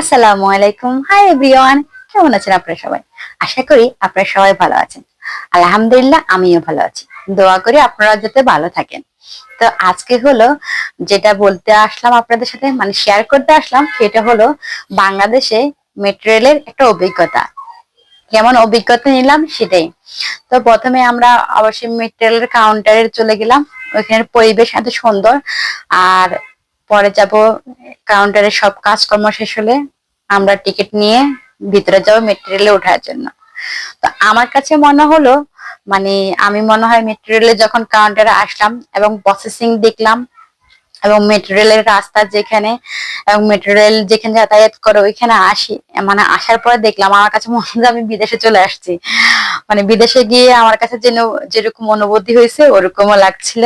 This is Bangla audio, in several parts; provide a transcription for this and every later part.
আসসালামু আলাইকুম। হাই এভরিওয়ান কেমন আছেন আপনারা সবাই? আশা করি আপনারা সবাই ভালো আছেন। আলহামদুলিল্লাহ, আমিও ভালো আছি। দোয়া করি আপনারা যাতে ভালো থাকেন। তো আজকে হলো, যেটা বলতে আসলাম আপনাদের সাথে মানে শেয়ার করতে আসলাম, সেটা হলো বাংলাদেশে মেট্রো রেলের একটা অভিজ্ঞতা। কেমন অভিজ্ঞতা নিলাম সেটাই। তো প্রথমে আমরা অবশ্যই মেট্রো রেলের কাউন্টারে চলে গেলাম। ওইখানের পরিবেশ এত সুন্দর। আর পরে যাব কাউন্টারে সব কাজকর্ম শেষ হলে আমরা টিকিট নিয়ে ভিতরে যাব মেট্রো রেলে ওঠার জন্য। তো আমার কাছে মনে হলো মানে আমি মনে হয় মেট্রো রেলে যখন কাউন্টারে আসলাম এবং প্রসেসিং দেখলাম এবং মেট্রো রেলের রাস্তা যেখানে এবং মেট্রো রেল যেখানে যাতায়াত করে ওইখানে আসি মানে আসার পরে দেখলাম আমার কাছে মনে হলো আমি বিদেশে চলে আসছি। মানে বিদেশে গিয়ে আমার কাছে যেন যেরকম অনুভূতি হয়েছে ওরকমও লাগছিল।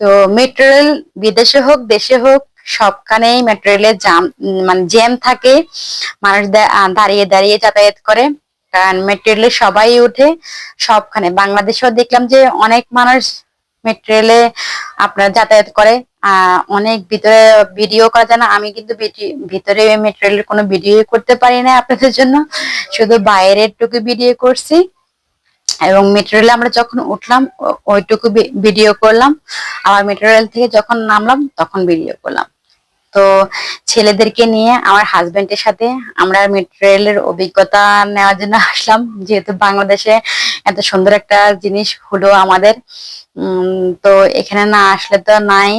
তো মেট্রো রেল বিদেশে হোক, দেশে হোক, সবখানেই মেট্রো রেলের জাম মানে জ্যাম থাকে। মানুষ দাঁড়িয়ে দাঁড়িয়ে যাতায়াত করে। কারণ মেট্রো রেলে সবাই উঠে সবখানে। বাংলাদেশেও দেখলাম যে অনেক মানুষ মেট্রো রেলে আপনার যাতায়াত করে। অনেক ভিতরে ভিডিও করা যায় না। আমি কিন্তু ভিতরে মেট্রো রেলের কোনো ভিডিও করতে পারি না আপনাদের জন্য। শুধু বাইরের টুকু ভিডিও করছি। এবং মেট্রো রেলে আমরা যখন উঠলাম ওইটুকু ভিডিও করলাম। আবার মেট্রো রেল থেকে যখন নামলাম, তখন ভিডিও করলাম। তো ছেলেদেরকে নিয়ে আমার হাজবেন্ডের সাথে আমরা মেট্রো রেলের অভিজ্ঞতা নেওয়ার জন্য আসলাম। যেহেতু বাংলাদেশে এত সুন্দর একটা জিনিস হলো আমাদের। তো এখানে না আসলে তো নাই।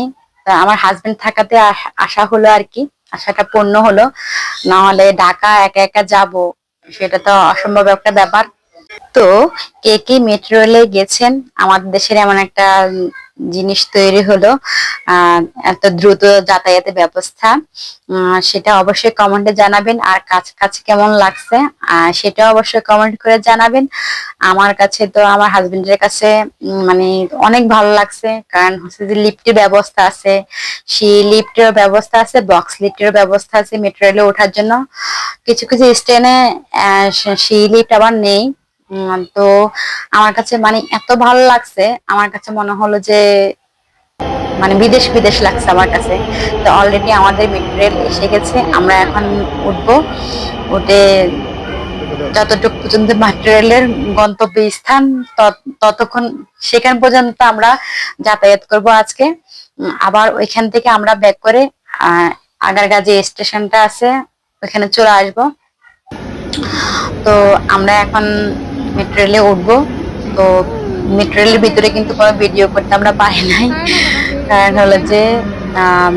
আমার হাজবেন্ড থাকাতে আসা হলো আর কি, আশাটা পূর্ণ হলো। না হলে ঢাকা একা একা যাব, সেটা তো অসম্ভব একটা ব্যাপার। তো কে কে মেট্রো রেলে গেছেন? আমাদের দেশের এমন একটা জিনিস তৈরি হলো এত দ্রুত যাতায়াতের ব্যবস্থা। সেটা অবশ্যই কমেন্টে জানাবেন, আর কাছে কাছে কেমন লাগছে সেটা অবশ্যই কমেন্ট করে জানাবেন। আমার কাছে তো আমার হাজবেন্ডের কাছে মানে অনেক ভালো লাগছে, কারণ হচ্ছে যে লিফটের ব্যবস্থা আছে, সেই লিফটের ব্যবস্থা আছে বক্স লিফটের ব্যবস্থা আছে মেট্রো রেলে ওঠার জন্য। কিছু কিছু স্টেশনে সেই লিফট আবার নেই। তো আমার কাছে মানে এত ভালো লাগছে, আমার কাছে মনে হলো যে মানে বিদেশ বিদেশ লাগছে আমার কাছে। তো অলরেডি আমাদের মেট্রো রেল এসে গেছে, আমরা এখন উঠবো। উঠে যতটুকু পর্যন্ত মেট্রো রেলের গন্তব্য স্থান, তত- ততক্ষণ সেখান পর্যন্ত আমরা যাতায়াত করব আজকে। আবার ওইখান থেকে আমরা ব্যাক করে আগারগা যে স্টেশনটা আছে, ওইখানে চলে আসব। তো আমরা এখন মেট্রো রেলে উঠবো। তো মেট্রো রেলের ভিতরে কিন্তু কোনো ভিডিও করতে আমরা পারি নাই। কারণ হলো যে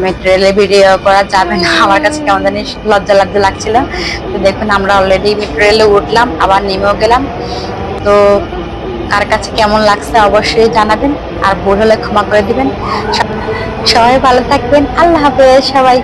মেট্রো রেলে ভিডিও করা যাবে না। আমার কাছে কেমন জানি লজ্জা লজ্জা লাগছিল। তো দেখুন, আমরা অলরেডি মেট্রো রেলে উঠলাম, আবার নেমেও গেলাম। তো কার কাছে কেমন লাগছে অবশ্যই জানাবেন। আর ভুল হলে ক্ষমা করে দিবেন। সবাই ভালো থাকবেন। আল্লাহ হাফেজ, সবাই।